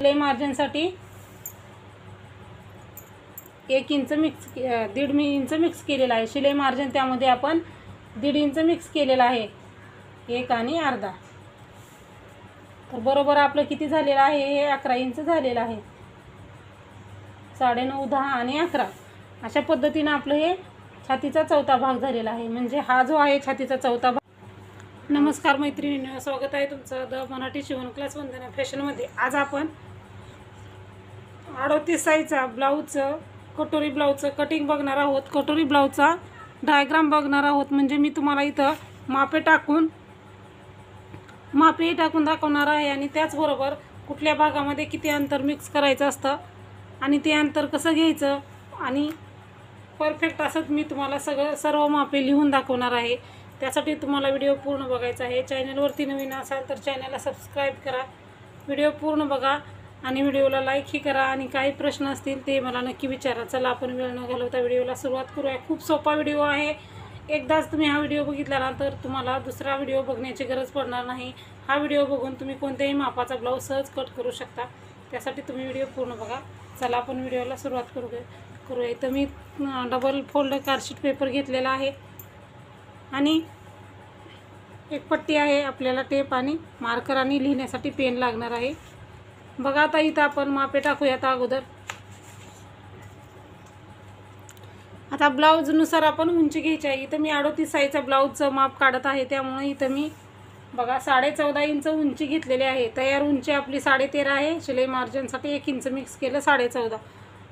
शिलाई मार्जिनसाठी एक inch mix दीड मी इंच मिक्स केलेला आहे. शिलाई मार्जिन त्यामध्ये आपण दीड इंच मिक्स केलेलं आहे. एक आणि अर्धा. तर बरोबर आपलं किती झालेलं आहे? हे अकरा इंच झालेलं आहे. साडेनऊ दहा आणि अकरा. अशा पद्धतीनं आपलं हे छातीचा चौथा भाग झालेला आहे. म्हणजे हा जो आहे छातीचा चौथा भाग. नमस्कार मैत्रिणींनो स्वागत आहे तुमचं द मराठी शिवण क्लास वंदना फॅशनमध्ये. आज आपण अडोतीस साईजचा ब्लाऊजचं कटोरी ब्लाऊजचं कटिंग बघणार आहोत. कटोरी ब्लाऊजचा डायग्राम बघणार आहोत. म्हणजे मी तुम्हाला इथं मापे टाकून मापेही टाकून दाखवणार आहे आणि त्याचबरोबर कुठल्या भागामध्ये किती अंतर मिक्स करायचं असतं आणि ते अंतर कसं घ्यायचं आणि परफेक्ट असंच मी तुम्हाला सगळं सर्व मापे लिहून दाखवणार आहे. त्यासाठी तुम्हाला व्हिडिओ पूर्ण बघायचा आहे. चॅनलवरती नवीन असाल तर चॅनलला सबस्क्राईब करा. व्हिडिओ पूर्ण बघा. आणि व्हिडिओला लाईकही करा. आणि काही प्रश्न असतील ते मला नक्की विचारा. चला आपण वेळ न घालवता व्हिडिओला सुरुवात करूया. खूप सोपा व्हिडिओ आहे. एकदाच तुम्ही हा व्हिडिओ बघितला ना तर तुम्हाला दुसरा व्हिडिओ बघण्याची गरज पडणार नाही. हा व्हिडिओ बघून तुम्ही कोणत्याही मापाचा ब्लाऊज सहज कट करू शकता. त्यासाठी तुम्ही व्हिडिओ पूर्ण बघा. चला आपण व्हिडिओला सुरुवात करू करूया. इथं मी double fold card sheet paper घेतलेला आहे. आणि एक पट्टी आहे आपल्याला टेप आणि मार्कर आणि लिहिण्यासाठी पेन लागणार आहे. बघा आता इथं आपण मापे टाकूया आता अगोदर. आता ब्लाऊजनुसार आपण उंची घ्यायची आहे. इथं मी अडोतीस साईजचा ब्लाऊजचं माप काढत आहे. त्यामुळे इथं मी बघा साडे चौदा इंच उंची घेतलेली आहे. तयार उंची आपली साडे तेरा आहे. शिलाई मार्जिनसाठी एक इंच मिक्स केलं साडे चौदा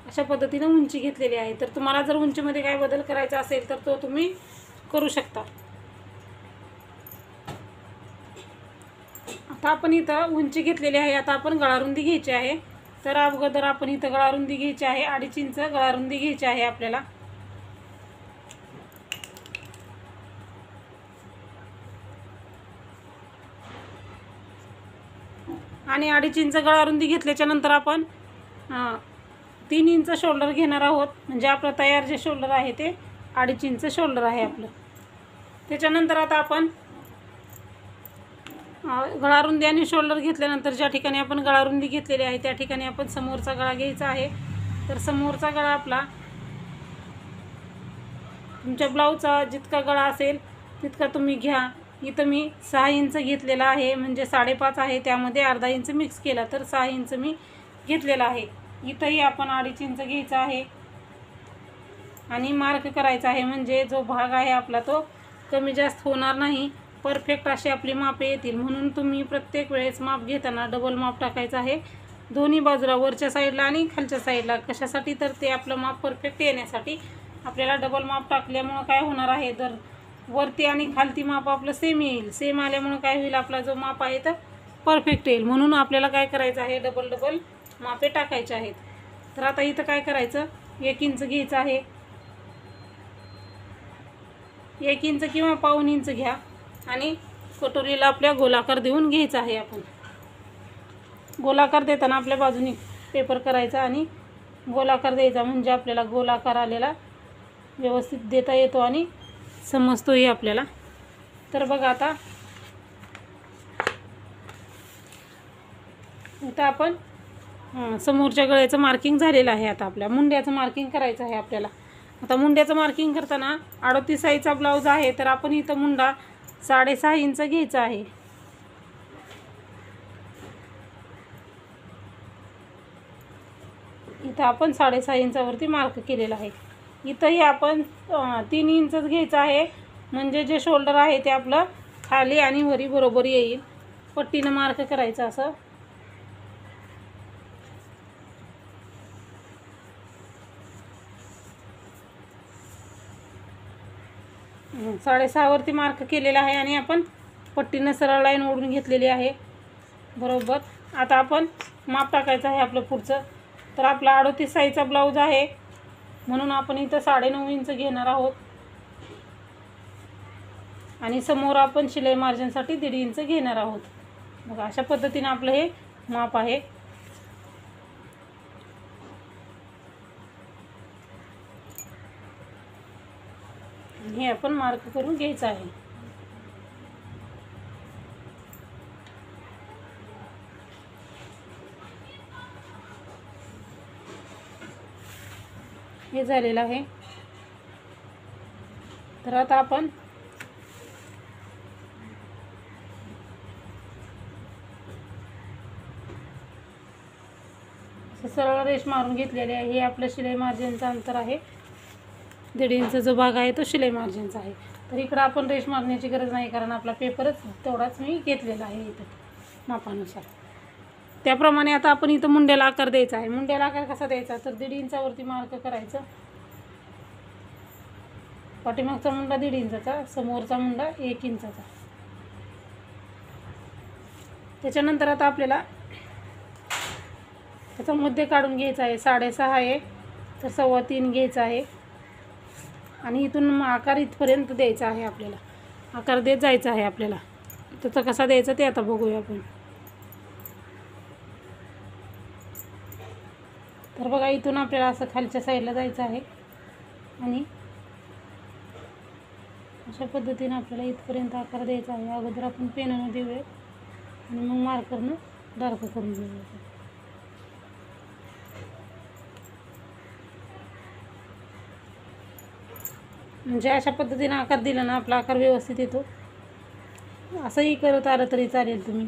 अशा पद्धतीनं उंची घेतलेली आहे. तर तुम्हाला जर उंचीमध्ये काय बदल करायचा असेल तर तो तुम्ही करू शकता. आता आपण इथं उंची घेतलेली आहे. आता आपण गळारुंदी घ्यायची आहे. तर अगोदर आपण इथं गळारुंदी घ्यायची आहे. अडीच इंच गळारुंदी घ्यायची आहे आपल्याला. आणि अडीच इंच गळारुंदी घेतल्याच्या नंतर आपण तीन इंच शोल्डर घेणार आहोत. म्हणजे आपलं तयार जे शोल्डर आहे ते अडीच इंच शोल्डर आहे आपलं. त्याच्यानंतर आता आपण गळारुंदी आणि शोल्डर घेतल्यानंतर ज्या ठिकाणी आपण गळारुंदी घेतलेली आहे त्या ठिकाणी आपण समोरचा गळा घ्यायचा आहे. तर समोरचा गळा आपला तुमच्या ब्लाऊजचा जितका गळा असेल तितका तुम्ही घ्या. इथं मी सहा इंच घेतलेला आहे म्हणजे साडेपाच आहे. त्यामध्ये अर्धा इंच मिक्स केला तर सहा इंच मी घेतलेला आहे. इथंही आपण अडीच इंच घ्यायचा आहे. आणि मार्क करायचा आहे म्हणजे जो भाग आहे आपला तो कमी जास्त होणार नाही. परफेक्ट अशी आपली मापे येतील. म्हणून तुम्ही प्रत्येक वेळेस माप घेताना डबल माप टाकायचं आहे. दोन्ही बाजूला वरच्या साईडला आणि खालच्या साईडला कशासाठी तर ते आपलं माप परफेक्ट येण्यासाठी आपल्याला डबल माप टाकल्यामुळं काय होणार आहे? तर वरती आणि खालती माप आपलं सेम येईल. सेम आल्यामुळं काय होईल? आपला जो माप आहे तर परफेक्ट येईल. म्हणून आपल्याला काय करायचं आहे? डबल डबल मापे टाकायचे आहेत. तर आता इथं काय करायचं? एक इंच घ्यायचं आहे. एक इंच किंवा पाऊन इंच घ्या. आणि कटोरीला आपल्या गोलाकार देऊन घ्यायचा आहे आपण. गोलाकार देताना आपल्या बाजूनी पेपर करायचा आणि गोलाकार द्यायचा म्हणजे आपल्याला गोलाकार आलेला व्यवस्थित देता येतो आणि समजतोही आपल्याला. तर बघा आता इथं आपण समोरच्या गळ्याचं मार्किंग झालेलं आहे आता आपल्या. मुंड्याचं मार्किंग करायचं आहे आपल्याला. आता मुंड्याचं मार्किंग करताना अडतीस साईजचा ब्लाऊज आहे तर आपण इथं मुंडा साडेसहा इंच घ्यायचा आहे. इथं आपण साडेसहा इंचावरती मार्क केलेला आहे. इथंही आपण तीन इंचच घ्यायचं आहे. म्हणजे जे शोल्डर आहे ते आपलं खाली आणि वरी बरोबर येईल. पट्टीनं मार्क करायचं असं. साडेसहावरती मार्क केलेला आहे आणि आपण पट्टीनं सरळ लाईन ओढून घेतलेली आहे. बरोबर. आता आपण माप टाकायचं आहे आपलं पुढचं. तर आपला अडोतीस साईजचा ब्लाऊज आहे. म्हणून आपण इथं साडेनऊ इंच घेणार आहोत. आणि समोर आपण शिलाई मार्जिनसाठी दीड इंच घेणार आहोत. मग अशा पद्धतीनं आपलं हे माप आहे. हे आपण मार्क करून घ्यायचं आहे. हे झालेलं आहे. तर आता आपण सरळ रेश मारून घेतलेले आहे. हे आपलं शिलाई मार्जिनचं अंतर आहे. दीड इंच जो भाग आहे तो शिलाई मार्जिनचा आहे. तर इकडं आपण रेष मारण्याची गरज नाही कारण आपला पेपरच तेवढाच मी घेतलेला आहे इथं मापानुसार. त्याप्रमाणे आता आपण इथं मुंड्याला आकार द्यायचा आहे. मुंड्याला आकार कसा द्यायचा? तर दीड इंचावरती मार्क करायचं. पाठीमागचा मुंडा दीड इंचाचा समोरचा मुंडा एक इंचाचा. त्याच्यानंतर आता आपल्याला त्याचा मध्य काढून घ्यायचा आहे. साडेसहा आहे तर सव्वा तीन घ्यायचा आहे. आणि इथून आकार इथपर्यंत द्यायचा आहे आपल्याला. आकार देत जायचा आहे आपल्याला. त्याचा कसा द्यायचा ते आता बघूया आपण. तर बघा इथून आपल्याला असं खालच्या साईडला जायचं आहे. आणि अशा पद्धतीनं आपल्याला इथपर्यंत आकार द्यायचा आहे. अगोदर आपण पेनानं देऊया. आणि मग मार्करनं डार्क करून देऊया. म्हणजे अशा पद्धतीने आकार दिला ना आपला आकार व्यवस्थित येतो. असंही करत आलं तरी चालेल तुम्ही.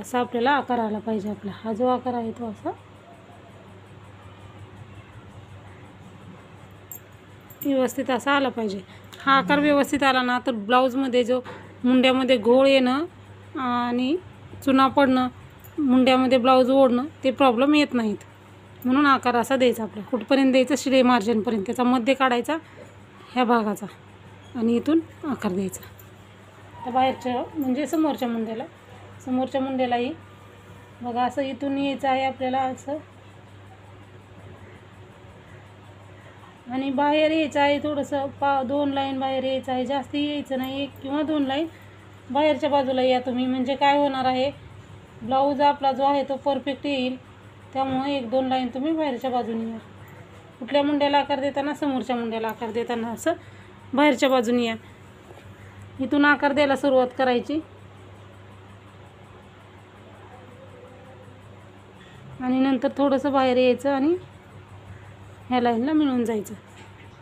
असा आपल्याला आकार आला पाहिजे आपला. हा जो आकार आहे तो असा. व्यवस्थित असा आला पाहिजे. हा आकार व्यवस्थित आला ना तर ब्लाऊजमध्ये जो मुंड्यामध्ये घोळ येणं आणि चुना पडणं मुंड्यामध्ये ब्लाऊज ओढणं ते प्रॉब्लेम येत नाहीत. म्हणून आकार असा द्यायचा आपला. कुठपर्यंत द्यायचा? शिलाई मार्जिनपर्यंत त्याचा मध्य काढायचा ह्या भागाचा आणि इथून आकार द्यायचा. त्या बाहेरच्या म्हणजे समोरच्या मुंड्याला. समोरच्या मुंड्यालाही बघा असं इथून यायचं आहे आपल्याला असं. आणि बाहेर यायचं आहे थोडंसं पा दोन लाईन बाहेर यायचं आहे. जास्ती यायचं नाही. एक किंवा दोन लाईन बाहेरच्या बाजूला या तुम्ही. म्हणजे काय होणार आहे? ब्लाऊज आपला जो आहे तो परफेक्ट येईल. त्यामुळे एक दोन लाईन तुम्ही बाहेरच्या बाजूने या. कुठल्या मुंड्याला आकार देताना? समोरच्या मुंड्याला आकार देताना असं बाहेरच्या बाजूने या. इथून आकार द्यायला सुरुवात करायची. आणि नंतर थोडंसं बाहेर यायचं आणि ह्या लाईनला मिळून जायचं.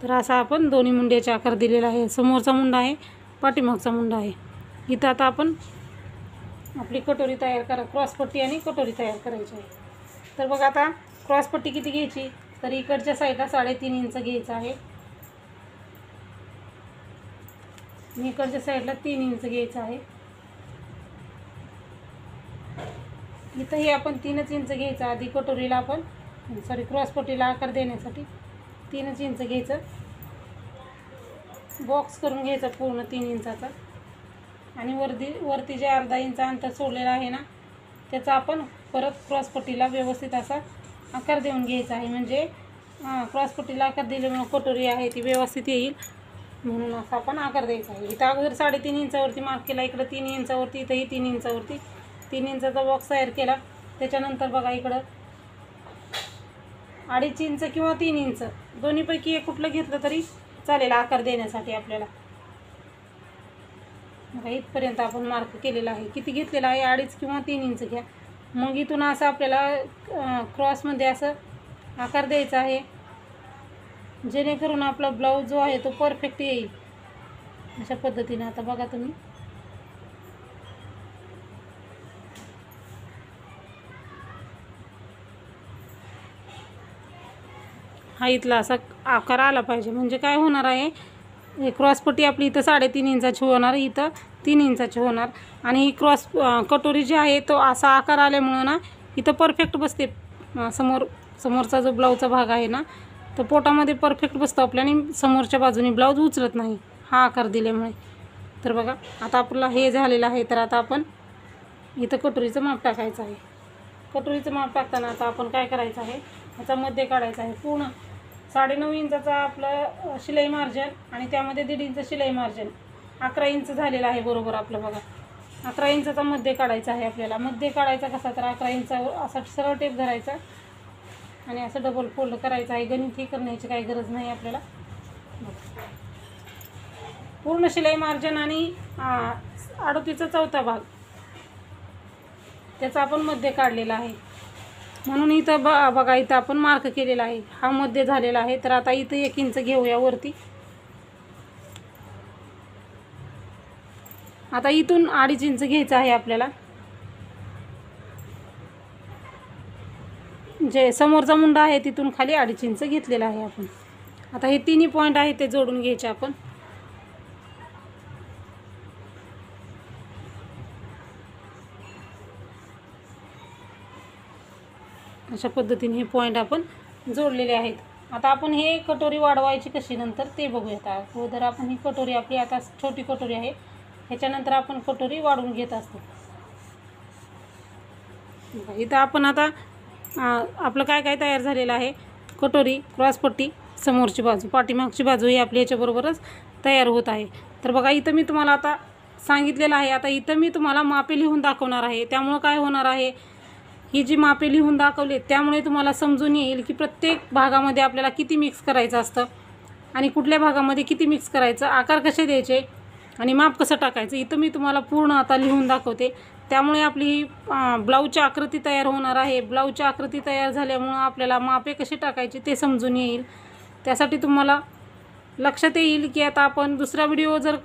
तर असा आपण दोन्ही मुंड्याचे आकार दिलेला आहे. समोरचा मुंडा आहे पाठीमागचा मुंडा आहे. इथं आता आपण आपली कटोरी तयार करा क्रॉसपट्टी आणि कटोरी तयार करायची आहे. तर बघा आता क्रॉसपट्टी किती घ्यायची? तर इकडच्या साईडला साडेतीन इंच घ्यायचं आहे. मी इकडच्या साईडला तीन इंच घ्यायचं आहे. इथंही आपण तीनच इंच घ्यायचं आधी कटोरीला आपण सॉरी क्रॉसपट्टीला आकार देण्यासाठी तीनच इंच घ्यायचं. बॉक्स करून घ्यायचा पूर्ण तीन इंचाचा. आणि वरती वरती जे अर्धा इंच अंतर सोडलेलं आहे ना त्याचा आपण परत क्रॉसपट्टीला व्यवस्थित असा आकार देऊन घ्यायचा आहे. म्हणजे क्रॉसपट्टीला आकार दिल्यामुळं कटोरी आहे ती व्यवस्थित येईल म्हणून असा आपण आकार द्यायचा आहे. इथं अगोदर साडेतीन इंचावरती मार्क केला इकडं तीन इंचावरती इथंही तीन इंचावरती. तीन इंचाचा बॉक्स तयार केला. त्याच्यानंतर बघा इकडं अडीच इंच किंवा तीन इंच दोन्हीपैकी एक कुठलं घेतलं तरी चालेल आकार देण्यासाठी आपल्याला. बघा इथपर्यंत आपण मार्क केलेला आहे. किती घेतलेला आहे? अडीच किंवा तीन इंच घ्या. मग इथून असं आपल्याला क्रॉसमध्ये असं आकार द्यायचा आहे. जेणेकरून आपला ब्लाऊज जो आहे तो परफेक्ट येईल. अशा पद्धतीने आता बघा तुम्ही. हा इथला असा आकार आला पाहिजे. म्हणजे काय होणार आहे? क्रॉसपट्टी आपली इथं साडेतीन इंचाची होणार इथं तीन इंचाची होणार. आणि ही क्रॉस कटोरी जी आहे तो असा आकार आल्यामुळं ना इथं परफेक्ट बसते. समोर समोरचा जो ब्लाऊजचा भाग आहे ना तो पोटामध्ये परफेक्ट बसतो आपल्या आणि समोरच्या बाजूने ब्लाऊज उचलत नाही हा आकार दिल्यामुळे. तर बघा आता आपला हे झालेलं आहे तर आता आपण इथं कटोरीचं माप टाकायचं आहे. कटोरीचं माप टाकताना आता आपण काय करायचं आहे ह्याचा मध्य काढायचा आहे पूर्ण. साडेनऊ इंचाचा आपलं शिलाई मार्जन आणि त्यामध्ये दीड इंच शिलाई मार्जन अकरा इंच झालेलं आहे बरोबर आपलं बघा. अकरा इंचाचा मध्य काढायचा आहे आपल्याला. मध्य काढायचा कसा तर अकरा इंचावर असा सरळ टेप धरायचा. आणि असं डबल फोल्ड करायचं आहे. गणित करण्याची काही गरज नाही आपल्याला. पूर्ण शिलाई मार्जिन आणि अडतीचा चौथा भाग. त्याचा आपण मध्य काढलेला आहे. म्हणून इथं ब बघा इथं आपण मार्क केलेला आहे. हा मध्य झालेला आहे. तर आता इथं एक इंच घेऊया वरती. आता इथून अडीच इंच घ्यायचं आहे आपल्याला. जे समोरचा मुंडा आहे तिथून खाली अडीच इंच घेतलेला आहे आपण. आता हे तिन्ही पॉईंट आहे ते जोडून घ्यायचे आपण. अशा पद्धतीने हे पॉईंट आपण जोडलेले आहेत. आता आपण हे कटोरी वाढवायची कशी नंतर ते बघूयात. अगोदर आपण ही कटोरी आपली आता छोटी कटोरी आहे ह्याच्यानंतर आपण कटोरी वाढवून घेत असतो. इथं आपण आता आपलं काय काय तयार झालेलं आहे? कटोरी क्रॉसपट्टी समोरची बाजू पाठीमागची बाजू ही आपली याच्याबरोबरच तयार होत आहे. तर बघा इथं मी तुम्हाला आता सांगितलेलं आहे. आता इथं मी तुम्हाला मापे लिहून दाखवणार आहे. त्यामुळं काय होणार आहे? ही जी मापे लिहून दाखवली त्यामुळे तुम्हाला समजून येईल की प्रत्येक भागामध्ये आपल्याला किती मिक्स करायचं असतं आणि कुठल्या भागामध्ये किती मिक्स करायचं आकार कसे द्यायचे आणि माप कसं टाकायचं इथं मी तुम्हाला पूर्ण आता लिहून दाखवते. त्यामुळे आपली ही ब्लाऊजची आकृती तयार होणार आहे. ब्लाऊजची आकृती तयार झाल्यामुळं आपल्याला मापे कशी टाकायची ते समजून येईल. त्यासाठी तुम्हाला लक्षात येईल की आता आपण दुसरा व्हिडिओ जर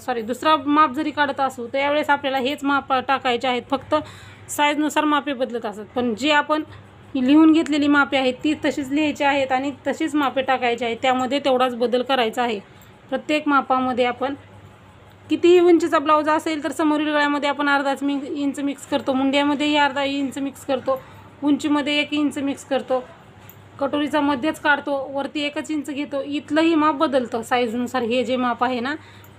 सॉरी दुसरा माप जरी काढत असू तर यावेळेस आपल्याला हेच माप टाकायचे आहेत. फक्त साईजनुसार मापे बदलत असतात. पण जे आपण लिहून घेतलेली मापे आहेत ती तशीच लिहायची आहेत आणि तशीच मापे टाकायची आहेत त्यामध्ये तेवढाच बदल करायचा आहे. प्रत्येक मापामध्ये आपण कितीही उंचीचा ब्लाऊज असेल तर समोरील गळ्यामध्ये आपण अर्धाच मिक्स इंच मिक्स करतो मुंड्यामध्येही अर्धा इंच मिक्स करतो उंचीमध्ये एक इंच मिक्स करतो कटोरीचा मध्यच काढतो वरती एकच इंच घेतो इथलंही माप बदलतं. साईजनुसार हे जे माप आहे ना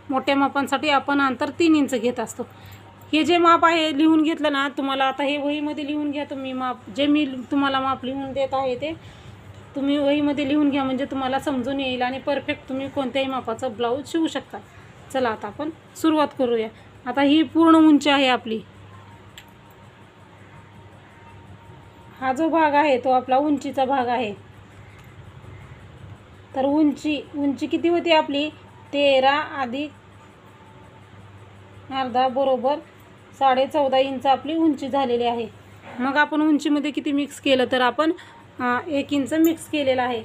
मोठ्या मापांसाठी आपण अंतर तीन इंच घेत असतो. हे जे माप आहे लिहून घेतलं ना तुम्हाला आता हे वहीमध्ये लिहून घ्या तुम्ही माप. जे मी तुम्हाला माप लिहून देत आहे ते तुम्ही वहीमध्ये लिहून घ्या म्हणजे तुम्हाला समजून येईल आणि परफेक्ट तुम्ही कोणत्याही मापाचं ब्लाऊज शिवू शकता. चला आता आपण सुरुवात करूया. आता ही पूर्ण उंची आहे आपली. हा जो भाग आहे तो आपला उंचीचा भाग आहे. तर उंची उंची किती होती आपली? तेरा अधिक अर्धा बरोबर साडे चौदा इंच आपली उंची झालेली आहे. मग आपण उंचीमध्ये किती मिक्स केलं तर आपण एक इंच मिक्स केलेलं आहे.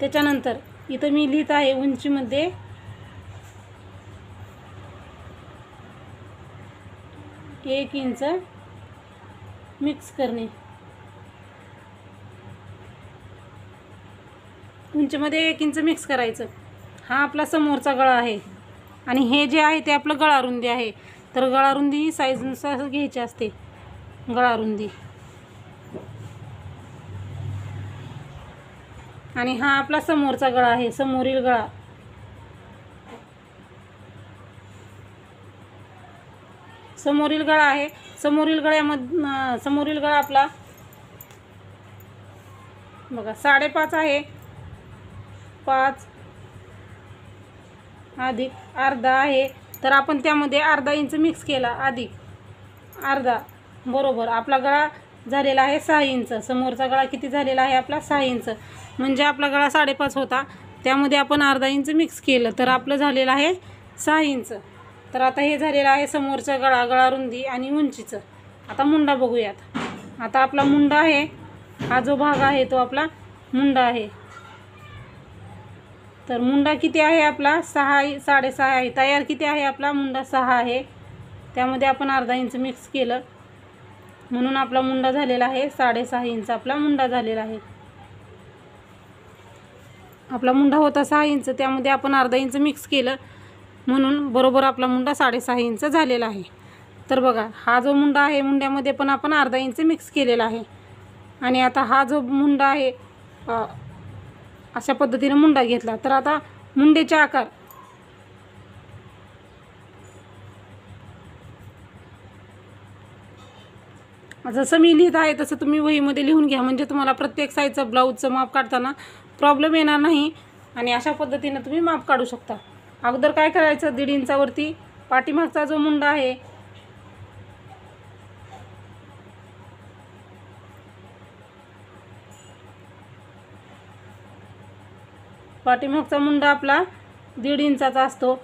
त्याच्यानंतर इथं मी लिहित आहे उंचीमध्ये एक इंच मिक्स करणे. उंचीमध्ये एक इंच मिक्स करायचं. हा आपला समोरचा गळा आहे. आणि हे जे आहे ते आपलं गळारुंदी आहे. तर गळारुंदी ही साईजनुसार घ्यायची असते. गळारुंदी. आणि हा आपला समोरचा गळा आहे समोरील गळा. समोरील गळा आहे. समोरील गळ्यामध्ये समोरील गळा आपला बघा साडेपाच आहे. पाच अधिक अर्धा आहे. तर आपण त्यामध्ये अर्धा इंच मिक्स केला अधिक अर्धा बरोबर. आपला गळा झालेला आहे सहा इंच. समोरचा गळा किती झालेला आहे आपला सहा इंच. म्हणजे आपला गळा साडेपाच होता. त्यामध्ये आपण अर्धा इंच मिक्स केलं. तर आपलं झालेलं आहे सहा इंच. तर आता हे झालेलं आहे समोरचा गळा गळा रुंदी आणि उंचीचं. आता मुंडा बघूयात. आता आपला मुंडा आहे. हा जो भाग आहे तो आपला मुंडा आहे. तर मुंडा किती आहे आपला? सहा साडेसहा आहे. तयार किती आहे आपला? मुंडा सहा आहे. त्यामध्ये आपण अर्धा इंच मिक्स केलं. म्हणून आपला मुंडा झालेला आहे. साडेसहा इंच आपला मुंडा झालेला आहे. आपला मुंडा होता सहा इंच. त्यामध्ये आपण अर्धा इंच मिक्स केलं. म्हणून बरोबर आपला मुंडा साडेसहा इंच झालेला आहे. तर बघा हा जो मुंडा आहे मुंड्यामध्ये पण आपण अर्धा इंच मिक्स केलेला आहे. आणि आता हा जो मुंडा आहे अशा पद्धतीने मुंडा घेतला. तर आता मुंडेचा आकार. जसं मी लिहित आहे तसं तुम्ही वहीमध्ये लिहून घ्या. म्हणजे तुम्हाला प्रत्येक साईजचं ब्लाऊजचं माप काढताना प्रॉब्लेम येणार नाही आणि अशा पद्धतीनं तुम्ही माप काढू शकता. अगोदर काय करायचं? दीड इंचावरती पाठीमागचा जो मुंडा आहे पाठीमागचा मुंडा आपला दीड इंचाचा असतो.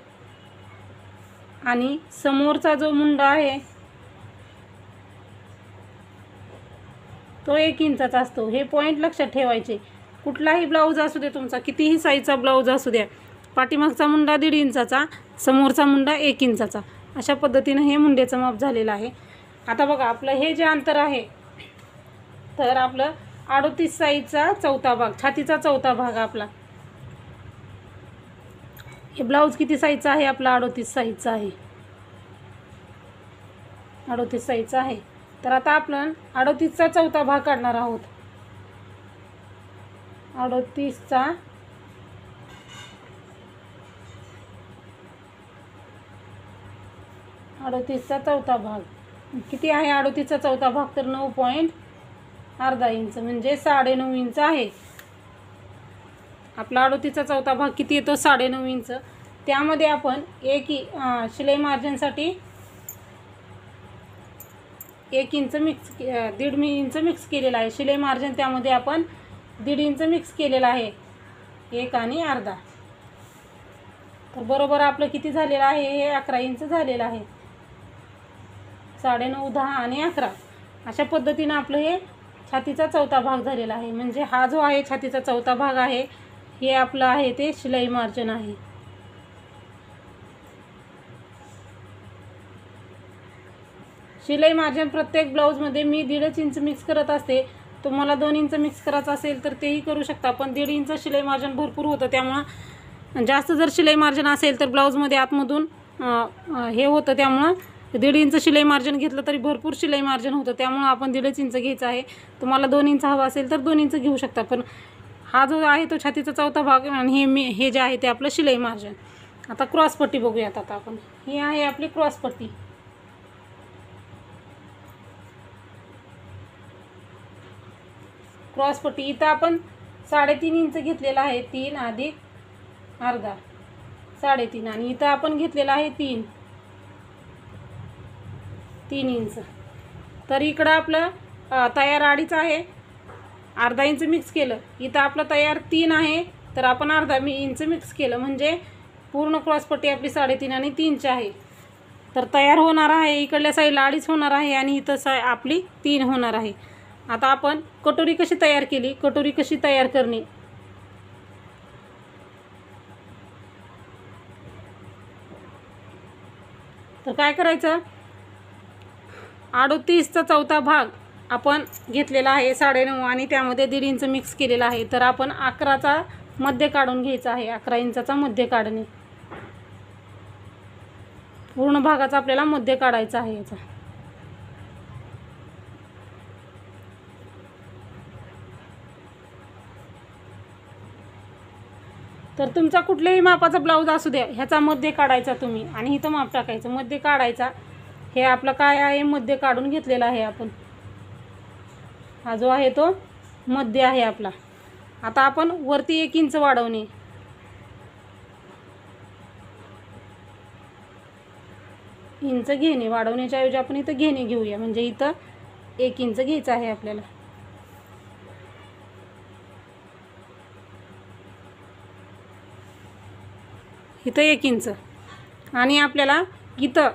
आणि समोरचा जो मुंडा आहे तो एक इंचाचा असतो. हे पॉईंट लक्षात ठेवायचे. कुठलाही ब्लाऊज असू दे तुमचा कितीही साईजचा ब्लाऊज असू द्या पाठीमागचा मुंडा दीड इंचाचा समोरचा मुंडा एक इंचाचा. अशा पद्धतीनं हे मुंड्याचं माप झालेलं आहे. आता बघा आपलं हे जे अंतर आहे तर आपलं अडोतीस साईजचा चौथा भाग छातीचा चौथा भाग आपला. हे ब्लाऊज किती साईजचा आहे? आपला अडोतीस साईजचा आहे. अडोतीस साईजचा आहे. तर आता आपण अडोतीसचा चौथा भाग काढणार आहोत. अडोतीसचा अडोतीसचा चौथा भाग. किती आहे? अडोतीसचा चौथा भाग तर नऊ पॉईंट अर्धा इंच म्हणजे साडेनऊ इंच आहे. आपला अडोतीचा चौथा भाग किती येतो? साडेनऊ इंच. त्यामध्ये आपण एक शिलाई मार्जिनसाठी एक इंच मिक्स दीड मी इंच मिक्स केलेला आहे. शिलाई मार्जिन त्यामध्ये आपण दीड इंच मिक्स केलेला आहे. एक आणि अर्धा. तर बरोबर आपलं किती झालेलं आहे? हे अकरा इंच झालेलं आहे. साडेनऊ दहा आणि अकरा. अशा पद्धतीनं आपलं हे छातीचा चौथा भाग झालेला आहे. म्हणजे हा जो आहे छातीचा चौथा भाग आहे हे आपलं आहे ते शिलाई मार्जन आहे. शिलाई मार्जन प्रत्येक ब्लाऊजमध्ये मी दीडच इंच मिक्स करत असते. तुम्हाला दोन इंच मिक्स करायचं असेल तर तेही करू शकता पण दीड इंच शिलाई मार्जन भरपूर होतं. त्यामुळं जास्त जर शिलाई मार्जन असेल तर ब्लाऊजमध्ये आतमधून हे होतं. त्यामुळं दीड इंच शिलाई मार्जिन घेतलं तरी भरपूर शिलाई मार्जिन होतं. त्यामुळं आपण दीडच इंच घ्यायचं आहे. तुम्हाला दोन इंच हवा असेल तर दोन इंच घेऊ शकता पण हा जो आहे तो छातीचा चौथा भाग आणि हे मी हे जे आहे ते आपलं शिलाई मार्जन. आता क्रॉसपट्टी बघूयात आता आपण. ही आहे आपली क्रॉसपट्टी. क्रॉसपट्टी. इथं आपण साडेतीन इंच घेतलेला आहे. तीन अधिक अर्धा. साडेतीन. आणि इथं आपण घेतलेला आहे तीन. तीन इंच. तर इकडं आपलं तयार अडीच आहे. अर्धा इंच मिक्स केलं. इथं आपलं तयार तीन आहे तर आपण अर्धा मी इंच मिक्स केलं. म्हणजे पूर्ण क्रॉसपट्टी आपली साडेतीन आणि तीनची आहे. तर तयार होणार आहे इकडल्या साईडला अडीच होणार आहे आणि इथं साय आपली तीन होणार आहे. आता आपण कटोरी कशी तयार केली? कटोरी कशी तयार करणे? तर काय करायचं? अडोतीसचा चौथा भाग. आपण घेतलेला आहे साडेनऊ आणि त्यामध्ये दीड इंच मिक्स केलेला आहे. तर आपण अकराचा मध्य काढून घ्यायचा आहे. अकरा इंचाचा मध्य काढणे. पूर्ण भागाचा आपल्याला मध्य काढायचा आहे याचा. तर तुमचा कुठल्याही मापाचा ब्लाऊज असू द्या ह्याचा मध्य काढायचा तुम्ही. आणि इथं माप टाकायचं. मध्य काढायचा. हे आपलं काय आहे? मध्य काढून घेतलेलं आहे आपण. हा जो आहे तो मध्य आहे आपला. आता आपण वरती एक इंच वाढवणे. इंच घेणे वाढवण्याच्या ऐवजी आपण इथं घेणे घेऊया. म्हणजे इथं एक इंच घ्यायचं आहे आपल्याला. इथं एक इंच. आणि आपल्याला इथं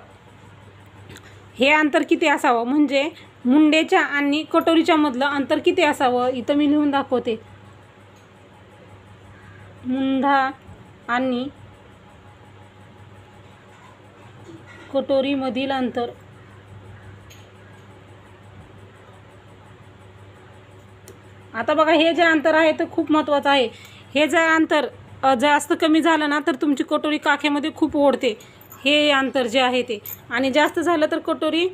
हे अंतर किती असावं? म्हणजे मुंडेच्या आणि कटोरीच्या मधलं अंतर किती असावं? इथं मी लिहून दाखवते. मुंढा आणि कटोरीमधील अंतर. आता बघा हे जे अंतर आहे ते खूप महत्त्वाचं आहे. हे जे अंतर जास्त कमी झालं ना तर तुमची कटोरी काखेमध्ये खूप ओढते. हे अंतर जे आहे ते. आणि जास्त झालं तर कटोरी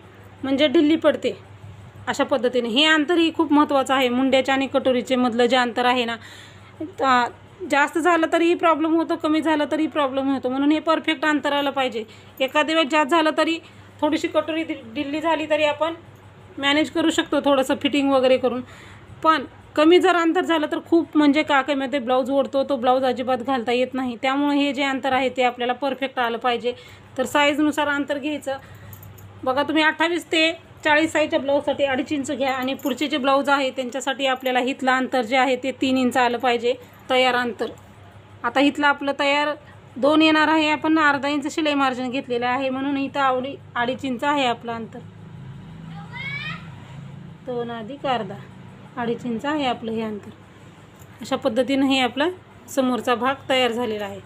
म्हणजे ढिल्ली पडते. अशा पद्धतीने. हे अंतर ही खूप महत्त्वाचं आहे. मुंड्याच्या आणि कटोरीचे मधलं जे अंतर आहे ना जास्त झालं तरीही प्रॉब्लेम होतो कमी झालं तरी प्रॉब्लेम होतो. म्हणून हे परफेक्ट अंतर आलं पाहिजे. एखाद्या वेळेस जास्त झालं तरी थोडीशी कटोरी दिल्ली झाली तरी आपण मॅनेज करू शकतो थोडंसं फिटिंग वगैरे करून. पण कमी जर अंतर झालं तर खूप म्हणजे काकेमध्ये ब्लाऊज ओढतो तो ब्लाऊज अजिबात घालता येत नाही. त्यामुळे हे जे अंतर आहे ते आपल्याला परफेक्ट आलं पाहिजे. तर साईजनुसार अंतर घ्यायचं. बघा तुम्ही अठ्ठावीस ते चाळीस साईजच्या ब्लाऊजसाठी अडीच इंच घ्या आणि पुढचे जे ब्लाऊज आहे त्यांच्यासाठी आपल्याला हिथलं अंतर जे आहे ते तीन इंच आलं पाहिजे तयार अंतर. आता इथलं आपलं तयार दोन येणार आहे आपण अर्धा इंच शिलाई मार्जिन घेतलेलं आहे म्हणून इथं आवडी अडीच इंच आहे आपलं अंतर. दोन अधिक अर्धा अडीच इंच आहे आपलं हे अंतर. अशा पद्धतीनं हे आपला समोरचा भाग तयार झालेला आहे.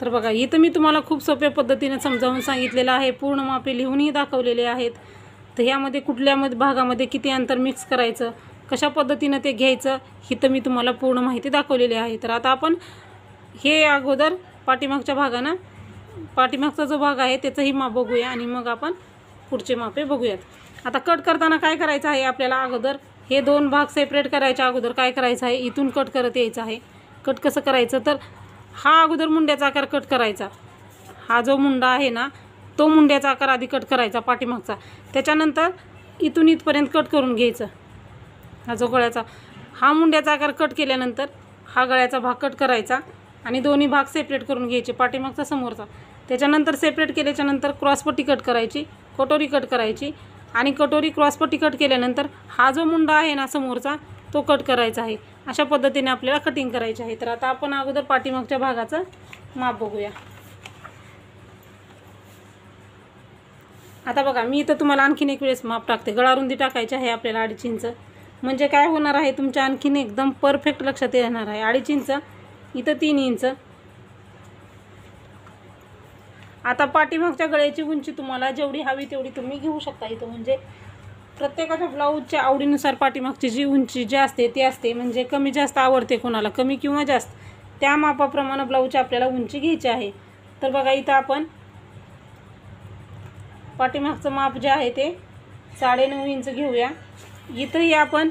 तर बघा इथं मी तुम्हाला खूप सोप्या पद्धतीने समजावून सांगितलेलं आहे. पूर्ण मापे लिहूनही दाखवलेले आहेत. तर ह्यामध्ये कुठल्या भागामध्ये किती अंतर मिक्स करायचं कशा पद्धतीनं ते घ्यायचं ही तर मी तुम्हाला पूर्ण माहिती दाखवलेली आहे. तर आता आपण हे अगोदर पाठीमागच्या भागानं पाठीमागचा जो भाग आहे त्याचंही माप बघूया आणि मग आपण पुढचे मापे बघूयात. आता कट करताना काय करायचं आहे आपल्याला अगोदर? हे दोन भाग सेपरेट करायच्या अगोदर काय करायचं आहे? इथून कट करत यायचं आहे. कट कसं करायचं? तर हा अगोदर मुंड्याचा आकार कट करायचा. हा जो मुंडा आहे ना तो मुंड्याचा आकार आधी कट करायचा पाठीमागचा. त्याच्यानंतर इथून इथपर्यंत कट करून घ्यायचं. हा जो गळ्याचा हा मुंड्याचा आकार कट केल्यानंतर हा गळ्याचा भाग कट करायचा आणि दोन्ही भाग सेपरेट करून घ्यायचे पाठीमागचा समोरचा. त्याच्यानंतर सेपरेट केल्याच्यानंतर क्रॉसपट्टी कट करायची कटोरी कट करायची आणि कटोरी क्रॉसपट्टी कट केल्यानंतर हा जो मुंडा आहे ना समोरचा तो कट करायचा आहे. अशा पद्धतीने आपल्याला कटिंग करायची आहे. तर आता आपण अगोदर पाठीमागच्या भागाचं माप बघूया. आता बघा मी इथं तुम्हाला आणखीन एक वेळेस माप टाकते. गळारुंदी टाकायची आहे आपल्याला अडीच इंच. म्हणजे काय होणार आहे तुमच्या आणखीन एकदम परफेक्ट लक्षात येणार आहे. अडीच इंच इथं तीन इंच. आता पाठीमागच्या गळ्याची उंची तुम्हाला जेवढी हवी तेवढी तुम्ही घेऊ शकता इथं. म्हणजे प्रत्येकाच्या ब्लाऊजच्या आवडीनुसार पाठीमागची जी उंची जी असते ती असते. म्हणजे कमी जास्त आवडते कोणाला कमी किंवा जास्त. त्या मापाप्रमाणे ब्लाऊजची आपल्याला उंची घ्यायची आहे. तर बघा इथं आपण पाठीमागचं माप जे आहे ते साडेनऊ इंच घेऊया. इथंही आपण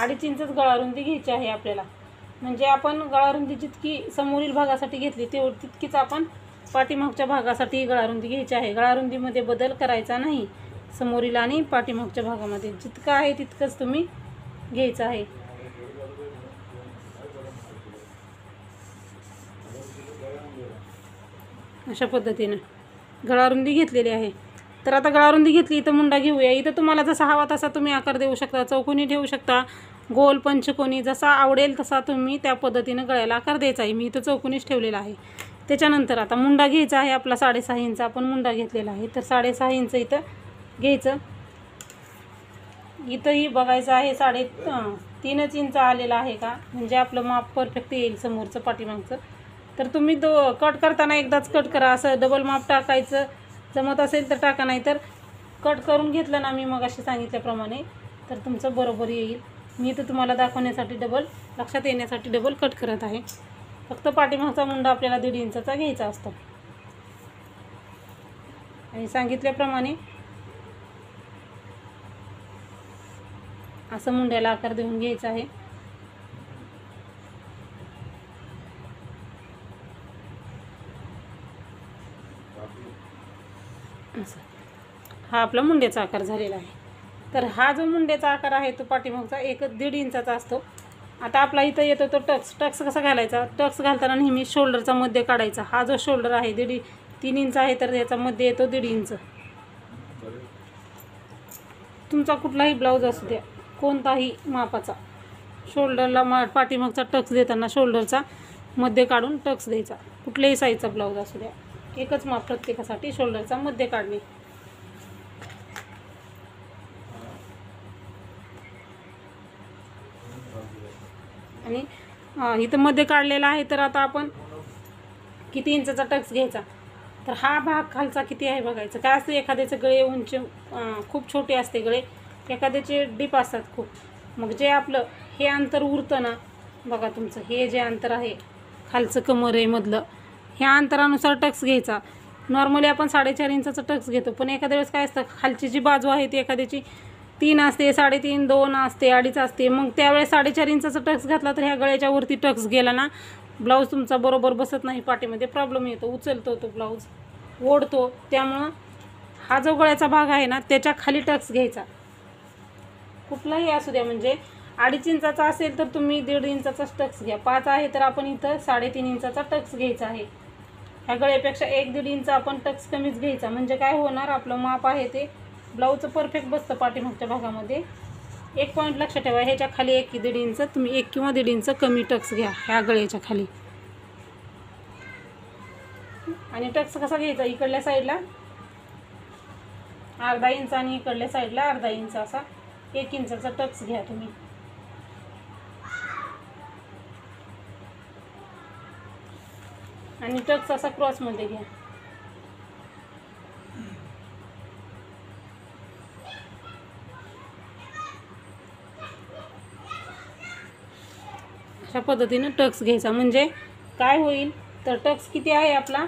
अडीच इंचच गळारुंदी घ्यायची आहे आपल्याला. म्हणजे आपण गळारुंदी जितकी समोरील भागासाठी घेतली तेवढी तितकीच आपण पाठीमागच्या भागासाठी गळारुंदी घ्यायची आहे. गळारुंदीमध्ये बदल करायचा नाही. समोरील आणि पाठीमागच्या भागामध्ये. जितकं आहे तितकंच तुम्ही घ्यायचं आहे. अशा पद्धतीनं. गळारुंदी घेतलेली आहे. तर आता गळारुंदी घेतली इथं मुंडा घेऊया. इथं तुम्हाला जसा हवा तसा तुम्ही आकार देऊ शकता चौकोनी ठेवू शकता. गोल पंचकोनी जसा आवडेल तसा तुम्ही त्या पद्धतीनं गळ्याला आकार द्यायचा आहे. मी इथं चौकोनीच ठेवलेला आहे. त्याच्यानंतर आता मुंडा घ्यायचा आहे आपला साडेसहा इंच. आपण मुंडा घेतलेला आहे. तर साडेसहा इंच इथं घ्यायचं. इथंही बघायचं आहे साडे तीनच इंच आलेलं आहे का? म्हणजे आपलं माप परफेक्ट येईल समोरचं पाठीमागचं. तर तुम्ही दो कट करताना एकदाच कट करा. असं डबल माप टाकायचं. जमत असेल तर टाका नाही तर कट करून घेतलं ना मी मग असे सांगितल्याप्रमाणे तर तुमचं बरोबर येईल. मी तर तुम्हाला दाखवण्यासाठी डबल लक्षात येण्यासाठी डबल कट करत आहे. फक्त पाठीमागचा मुंडा आपल्याला दीड इंचाचा घ्यायचा असतो. आणि सांगितल्याप्रमाणे असं मुंड्याला आकार देऊन घ्यायचा आहे. असं. हा आपला मुंड्याचा आकार झालेला आहे. तर हा जो मुंड्याचा आकार आहे तो पाठीमागचा एक दीड इंचाचा असतो. आता आपला इथं येतो तो टक्स. टक्स कसा घालायचा? टक्स घालताना नेहमी शोल्डरचा मध्ये काढायचा. हा जो शोल्डर आहे दीड तीन इंच आहे तर याचा मध्य येतो दीड इंच. तुमचा कुठलाही ब्लाऊज असू द्या. कोणताही मापाचा. शोल्डरला मा पाठीमागचा टक्स देताना शोल्डरचा मध्ये काढून टक्स द्यायचा. कुठल्याही साईजचा ब्लाऊज असू द्या. एकच माप प्रत्येकासाठी शोल्डरचा मध्ये काढणे. आणि इथं मध्ये काढलेला आहे तर आता आपण किती इंचाचा टक्स घ्यायचा? तर हा भाग खालचा किती आहे बघायचा. काय असतं एखाद्याचं गळे उंच खूप छोटे असते गळे. एखाद्याचे डीप असतात खूप. मग जे आपलं हे अंतर उरतं ना बघा तुमचं हे जे अंतर आहे खालचं कमर आहे मधलं ह्या अंतरानुसार टक्स घ्यायचा. नॉर्मली आपण साडेचार इंचाचा टक्स घेतो पण एखाद्या वेळेस काय असतं खालची जी बाजू आहे ती एखाद्याची तीन असते साडेतीन दोन असते अडीच असते. मग त्यावेळेस साडेचार इंचाचा टक्स घातला तर ह्या गळ्याच्या वरती टक्स गेला ना ब्लाऊज तुमचा बरोबर बसत नाही पाठीमध्ये प्रॉब्लेम येतो उचलतो तो ब्लाऊज ओढतो. त्यामुळं हा जो गळ्याचा भाग आहे ना त्याच्याखाली टक्स घ्यायचा. कुठलाही असू द्या म्हणजे अडीच इंचाचा असेल तर तुम्ही दीड इंचाचा टक्स घ्या. पाच आहे तर आपण इथं साडेतीन इंचाचा टक्स घ्यायचा आहे. ह्या गळ्यापेक्षा एक दीड इंच आपण टक्स कमीच घ्यायचा. म्हणजे काय होणार आपलं माप आहे ते ब्लाऊजचं परफेक्ट बसतं पाठीमागच्या भागामध्ये. एक पॉईंट लक्षात ठेवा ह्याच्या खाली एक दीड इंच तुम्ही एक किंवा दीड इंच कमी टक्स घ्या ह्या गळ्याच्या खाली. आणि टक्स कसा घ्यायचा? इकडल्या साईडला अर्धा इंच आणि इकडल्या साईडला अर्धा इंच असा. एक इंचाचा टक्स घ्या तुम्ही. आणि टक्स असा क्रॉसमध्ये घ्या. अशा पद्धतीनं टक्स घ्यायचा. म्हणजे काय होईल? तर टक्स किती आहे आपला?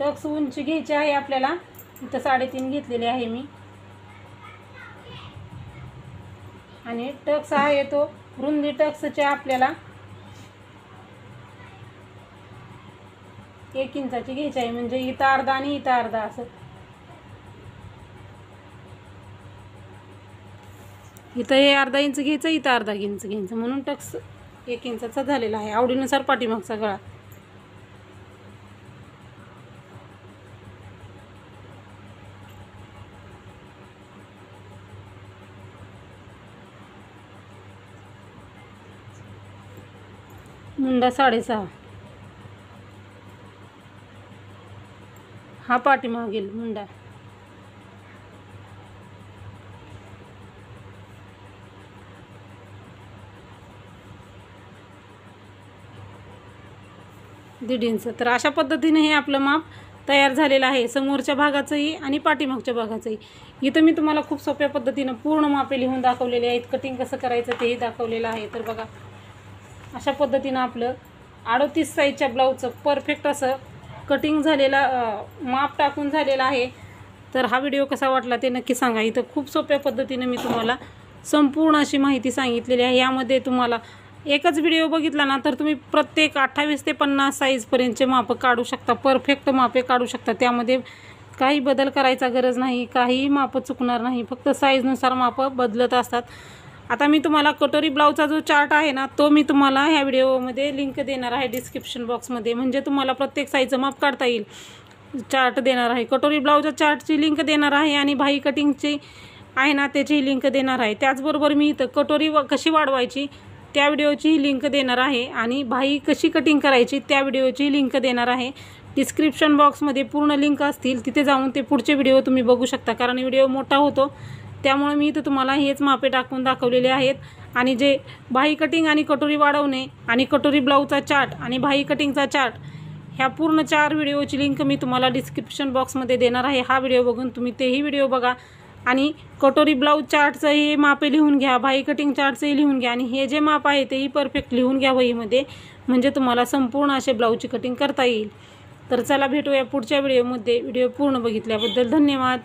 टक्स उंची घ्यायची आहे आपल्याला. इथं साडेतीन घेतलेली आहे मी. आणि टक्स हा येतो. रुंदी टक्सचे आपल्याला एक इंचाची घ्यायची आहे. म्हणजे इथं अर्धा आणि इथं अर्धा असं. इथं हे अर्धा इंच घ्यायचं इथं अर्धा इंच घ्यायचं. म्हणून टक्स एक इंचाचा झालेला आहे. आवडीनुसार पाठीमागचा गळा. मुंडा साडेसहा. हा पाठीमागील मुंडा. दीड इंच तर अशा पद्धतीने हे आपलं माप तयार झालेलं आहे. समोरच्या भागाचंही आणि पाठीमागच्या भागाचंही. इथं मी तुम्हाला खूप सोप्या पद्धतीनं पूर्ण मापे लिहून दाखवलेले आहेत. कटिंग कसं करायचं तेही दाखवलेलं आहे. तर बघा अशा पद्धतीनं आपलं अडोतीस साईजच्या ब्लाऊजचं परफेक्ट असं कटिंग झालेला माप टाकून झालेला आहे. तर हा व्हिडिओ कसा वाटला ते नक्की सांगा. इथं खूप सोप्या पद्धतीने मी तुम्हाला संपूर्ण अशी माहिती सांगितलेली आहे. यामध्ये तुम्हाला एकच व्हिडिओ बघितला ना तर तुम्ही प्रत्येक अठ्ठावीस ते पन्नास साईजपर्यंतचे मापं काढू शकता. परफेक्ट मापे काढू शकता. त्यामध्ये काही बदल करायचा गरज नाही काहीही मापं चुकणार नाही. फक्त साईजनुसार मापं बदलत असतात. आता मी तुम्हाला कटोरी ब्लाऊजचा जो चार्ट आहे ना तो मी तुम्हाला ह्या व्हिडिओमध्ये लिंक देणार आहे डिस्क्रिप्शन बॉक्समध्ये. म्हणजे तुम्हाला प्रत्येक साईजचं माप काढता येईल. चार्ट देणार आहे. कटोरी ब्लाऊजच्या चार्टची लिंक देणार आहे आणि भाई कटिंगची आहे ना त्याची लिंक देणार आहे. त्याचबरोबर मी इथं कटोरी व कशी वाढवायची त्या व्हिडिओची लिंक देणार आहे. आणि भाई कशी कटिंग करायची त्या व्हिडिओची लिंक देणार आहे. डिस्क्रिप्शन बॉक्समध्ये पूर्ण लिंक असतील तिथे जाऊन ते पुढचे व्हिडिओ तुम्ही बघू शकता. कारण व्हिडिओ मोठा होतो त्यामुळे मी इथं तुम्हाला हेच मापे टाकून दाखवलेले आहेत. आणि जे भाई कटिंग आणि कटोरी वाढवणे आणि कटोरी ब्लाऊजचा चार्ट आणि भाई कटिंगचा चार्ट ह्या पूर्ण चार व्हिडिओची लिंक मी तुम्हाला डिस्क्रिप्शन बॉक्समध्ये देणार आहे. हा व्हिडिओ बघून तुम्ही तेही व्हिडिओ बघा. आणि कटोरी ब्लाऊज चार्टचंही मापे लिहून घ्या भाई कटिंग चार्टचंही लिहून घ्या. आणि हे जे माप आहे तेही परफेक्ट लिहून घ्या वहीमध्ये. म्हणजे तुम्हाला संपूर्ण असे ब्लाऊजची कटिंग करता येईल. तर चला भेटूया पुढच्या व्हिडिओमध्ये व्हिडिओ पूर्ण बघितल्याबद्दल धन्यवाद.